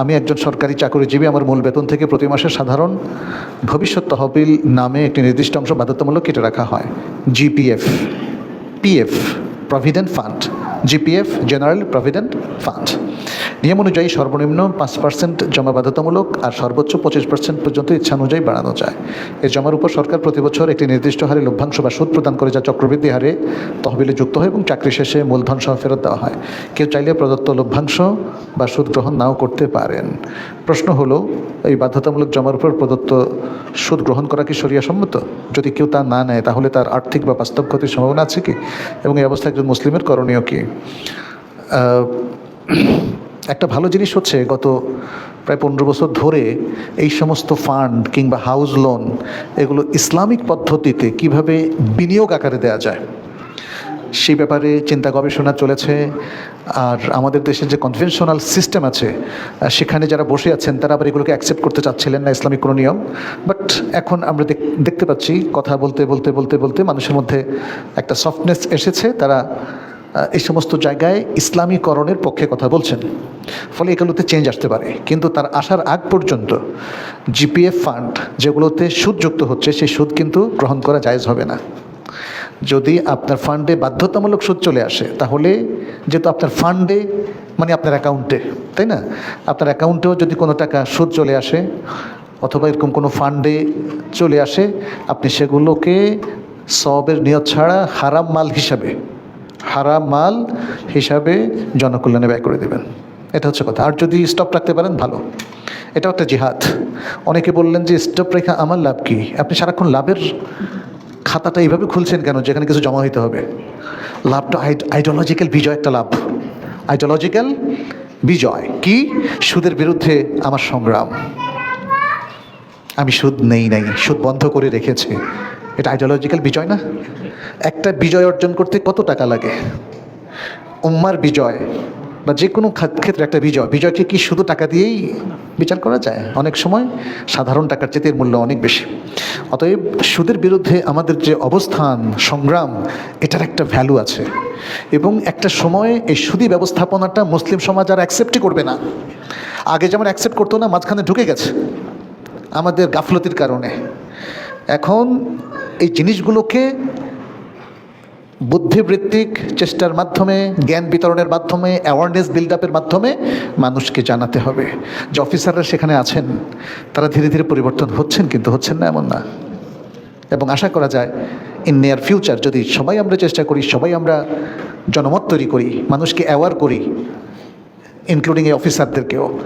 আমি একজন সরকারি চাকরিজীবী, আমার মূল বেতন থেকে প্রতি মাসে সাধারণ ভবিষ্যৎ তহবিল নামে একটি নির্দিষ্ট অংশ বাধ্যতামূলক কেটে রাখা হয়। GPF PF provident fund GPF, general, provident, fund. নিয়ম অনুযায়ী সর্বনিম্ন পাঁচ পার্সেন্ট জমা বাধ্যতামূলক আর সর্বোচ্চ পঁচিশ পার্সেন্ট পর্যন্ত ইচ্ছা অনুযায়ী বাড়ানো যায়। এই জমার উপর সরকার প্রতি বছর একটি নির্দিষ্ট হারে লভ্যাংশ বা সুদ প্রদান করে যা চক্রবৃদ্ধি হারে তহবিলে যুক্ত হয় এবং চাকরি শেষে মূলধন সহ ফেরত দেওয়া হয়। কেউ চাইলে প্রদত্ত লভ্যাংশ বা সুদ গ্রহণ নাও করতে পারেন। প্রশ্ন হলো, এই বাধ্যতামূলক জমার উপর প্রদত্ত সুদ গ্রহণ করা কি সম্মত? যদি কেউ তা না নেয়, তাহলে তার আর্থিক বা বাস্তব ক্ষতির সম্ভাবনা আছে কি? এবং এই অবস্থায় একজন মুসলিমের করণীয় কি? একটা ভালো জিনিস হচ্ছে গত প্রায় পনেরো বছর ধরে এই সমস্ত ফান্ড কিংবা হাউস লোন এগুলো ইসলামিক পদ্ধতিতে কীভাবে বিনিয়োগ আকারে দেওয়া যায়, সেই ব্যাপারে চিন্তা গবেষণা চলেছে। আর আমাদের দেশের যে কনভেনশনাল সিস্টেম আছে সেখানে যারা বসে আছেন, তারা আবার এগুলোকে অ্যাকসেপ্ট করতে চাচ্ছিলেন না ইসলামিক কোনো নিয়ম। বাট এখন আমরা দেখতে পাচ্ছি, কথা বলতে বলতে বলতে বলতে মানুষের মধ্যে একটা সফটনেস এসেছে। তারা এই সমস্ত জায়গায় ইসলামীকরণের পক্ষে কথা বলছেন। ফলে এগুলোতে চেঞ্জ আসতে পারে। কিন্তু তার আসার আগ পর্যন্ত জিপিএফ ফান্ড যেগুলোতে সুদ যুক্ত হচ্ছে, সেই সুদ কিন্তু গ্রহণ করা জায়েজ হবে না। যদি আপনার ফান্ডে বাধ্যতামূলক সুদ চলে আসে, তাহলে যেহেতু আপনার ফান্ডে মানে আপনার অ্যাকাউন্টে তাই না? আপনার অ্যাকাউন্টেও যদি কোনো টাকা সুদ চলে আসে, অথবা এরকম কোনো ফান্ডে চলে আসে, আপনি সেগুলোকে সবের নিয়ত ছাড়া হারাম মাল হিসাবে হারাম মাল হিসাবে জনকল্যাণে ব্যয় করে দেবেন। এটা হচ্ছে কথা। আর যদি স্টপ রাখতে পারেন, ভালো। এটাও একটা জিহাদ। অনেকে বললেন যে স্টপ রেখা আমার লাভ কি? আপনি সারাক্ষণ লাভের খাতাটা এইভাবে খুলছেন কেন, যেখানে কিছু জমা হইতে হবে? লাভটা আইডিওলজিক্যাল বিজয় একটা লাভ। আইডিওলজিক্যাল বিজয়। কি? সুদের বিরুদ্ধে আমার সংগ্রাম। আমি সুদ নেই নাই। সুদ বন্ধ করে রেখেছি। এটা আইডিওলজিক্যাল বিজয় না? একটা বিজয় অর্জন করতে কত টাকা লাগে? উম্মার বিজয় বা যে কোনো ক্ষেত্রে একটা বিজয়। বিজয়কে কি শুধু টাকা দিয়েই বিচার করা যায়? অনেক সময় সাধারণ টাকার চেয়ে মূল্য অনেক বেশি। অতএব সুদের বিরুদ্ধে আমাদের যে অবস্থান, সংগ্রাম, এটার একটা ভ্যালু আছে। এবং একটা সময়ে এই সুদি ব্যবস্থাপনাটা মুসলিম সমাজ আর অ্যাকসেপ্টই করবে না। আগে যেমন অ্যাকসেপ্ট করতো না, মাঝখানে ঢুকে গেছে। আমাদের গাফলতির কারণে। এখন এই জিনিসগুলোকে বুদ্ধিবৃত্তিক চেষ্টার মাধ্যমে, জ্ঞান বিতরণের মাধ্যমে অ্যাওয়ারনেস বিল্ড আপের মাধ্যমে মানুষকে জানাতে হবে। যে অফিসাররা সেখানে আছেন, তারা ধীরে ধীরে পরিবর্তন হচ্ছেন কিন্তু হচ্ছেন না এমন না। এবং আশা করা যায় ইন নিয়ার ফিউচার যদি সবাই আমরা চেষ্টা করি, সবাই আমরা জনমত তৈরি করি, মানুষকে অ্যাওয়ার করি ইনক্লুডিং এই অফিসারদেরকেও